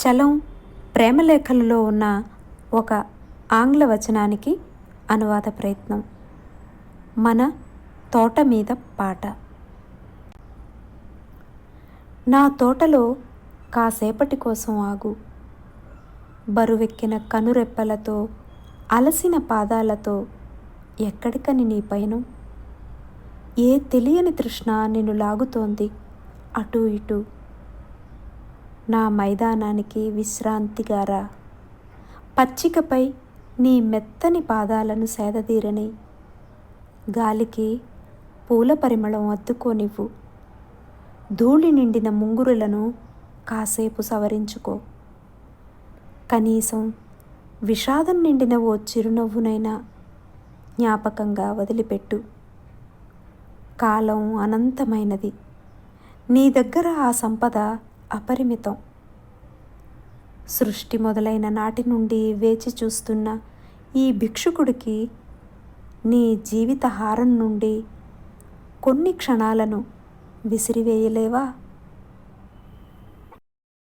చలం ప్రేమలేఖలలో ఉన్న ఒక ఆంగ్ల వచనానికి అనువాద ప్రయత్నం. మన తోట మీద పాట. నా తోటలో కాసేపటి కోసం ఆగు. బరువెక్కిన కనురెప్పలతో అలసిన పాదాలతో ఎక్కడికని నీ పయనం ఏ తెలియని తృష్ణ నిన్ను లాగుతోంది అటు ఇటు. నా మైదానానికి విశ్రాంతిగా రా పచ్చికపై నీ మెత్తని పాదాలను సేదతీరని. గాలికి పూల పరిమళం అద్దుకోనివ్వు ధూళి నిండిన ముంగురులను కాసేపు సవరించుకో. కనీసం విషాదం నిండిన ఓ చిరునవ్వునైనా జ్ఞాపకంగా వదిలిపెట్టు. కాలం అనంతమైనది. నీ దగ్గర ఆ సంపద అపరిమితం. సృష్టి మొదలైన నాటి నుండి వేచి చూస్తున్న ఈ భిక్షుకుడికి నీ జీవిత హారం నుండి కొన్ని క్షణాలను విసిరివేయలేవా?